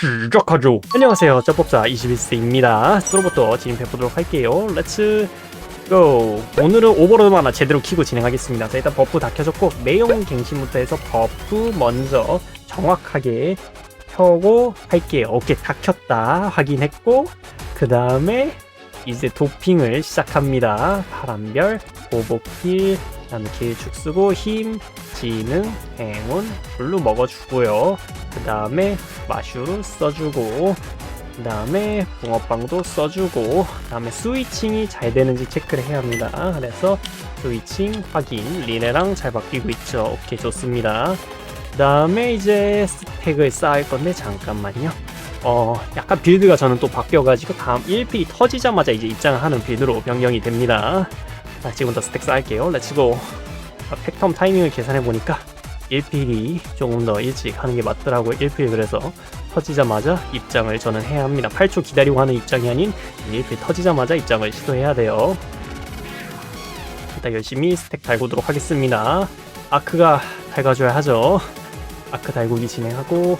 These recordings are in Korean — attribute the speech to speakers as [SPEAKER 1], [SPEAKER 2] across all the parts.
[SPEAKER 1] 시작하죠. 안녕하세요. 접법사 21세입니다. 서로부터 진입해 보도록 할게요. 렛츠 고! 오늘은 오버로드만 하나 제대로 키고 진행하겠습니다. 자, 일단 버프 다 켜졌고, 매용 갱신부터 해서 버프 먼저 정확하게 켜고 할게요. 오케이, 다 켰다. 확인했고, 그 다음에 이제 도핑을 시작합니다. 파란별, 그 다음에 길축 쓰고 힘, 지능, 행운, 블루 먹어주고요. 그 다음에 마슈루 써주고 그 다음에 붕어빵도 써주고 그 다음에 스위칭이 잘 되는지 체크를 해야 합니다. 그래서 스위칭 확인 리네랑 잘 바뀌고 있죠. 오케이 좋습니다. 그 다음에 이제 스택을 쌓을 건데 잠깐만요. 어 약간 빌드가 저는 또 바뀌어가지고 다음 1필이 터지자마자 이제 입장을 하는 빌드로 변경이 됩니다. 자 지금부터 스택 쌓을게요. 렛츠고 아, 팩텀 타이밍을 계산해 보니까 1필이 조금 더 일찍 하는 게 맞더라고요. 1필 그래서 터지자마자 입장을 저는 해야 합니다. 8초 기다리고 하는 입장이 아닌 1필 터지자마자 입장을 시도해야 돼요. 일단 열심히 스택 달고도록 하겠습니다. 아크가 달가줘야 하죠. 아크 달구기 진행하고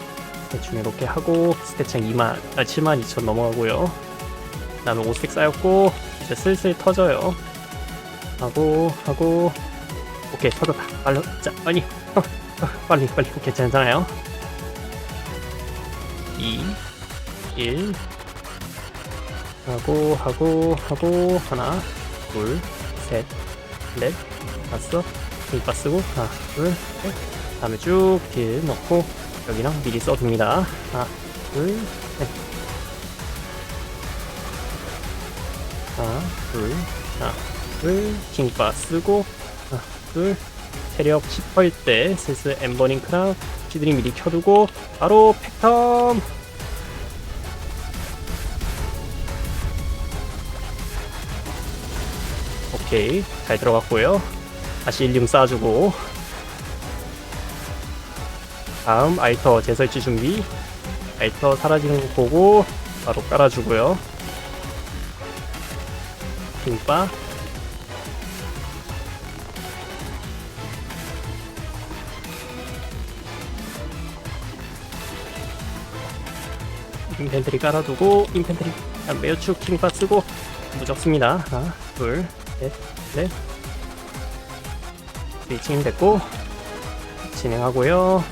[SPEAKER 1] 대충 이렇게 하고 스태창 2만, 아, 7만 2천 넘어가고요. 그 다음에 5스택 쌓였고 이제 슬슬 터져요. 하고 하고. 오케이 터졌다. 빨리 자 빨리. 어, 어, 빨리 빨리. 오케이 괜찮아요. 2 1 하고 하고 하고. 하나 둘셋넷. 다섯 일바 쓰고. 하나 둘셋. 다음에 쭉길 넣고 여기랑 미리 써줍니다. 하나 둘셋. 하나 둘 하나 둘 킹바 쓰고 하나 둘. 체력 10%일 때 슬슬 엠버링크랑 시드링 미리 켜두고 바로 팩텀! 오케이. 잘 들어갔고요. 다시 1링 쌓아주고. 다음 아이터 재설치 준비. 아이터 사라지는 거 보고 바로 깔아주고요. 킹바 인펜트리 깔아두고 인펜트리 매우축 킹파 쓰고 무적습니다. 하나 둘셋넷. 스위칭 됐고 진행하고요.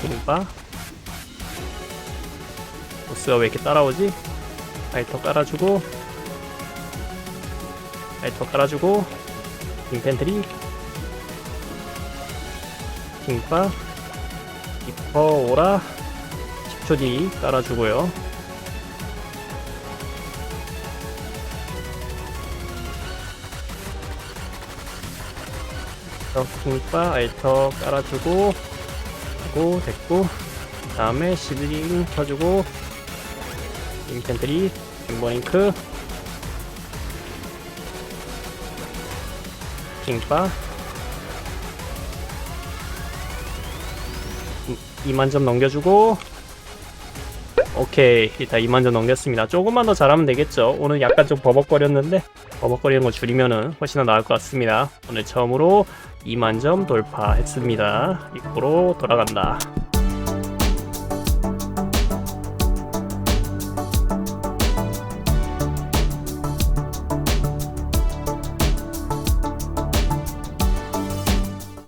[SPEAKER 1] 킹파 보스가 왜 이렇게 따라오지? 라이터 깔아주고 라이터 깔아주고 인펜트리. 킹파 기퍼 오라 10초 뒤 깔아주고요. 킹바 알터 깔아주고 하고 됐고 다음에 시드링 켜주고 인펜트리 엠버링크 킹바 2만 점 넘겨주고 오케이. 일단 2만 점 넘겼습니다. 조금만 더 잘하면 되겠죠. 오늘 약간 좀 버벅거렸는데 버벅거리는 거 줄이면은 훨씬 더 나을 것 같습니다. 오늘 처음으로 2만 점 돌파했습니다. 입구로 돌아간다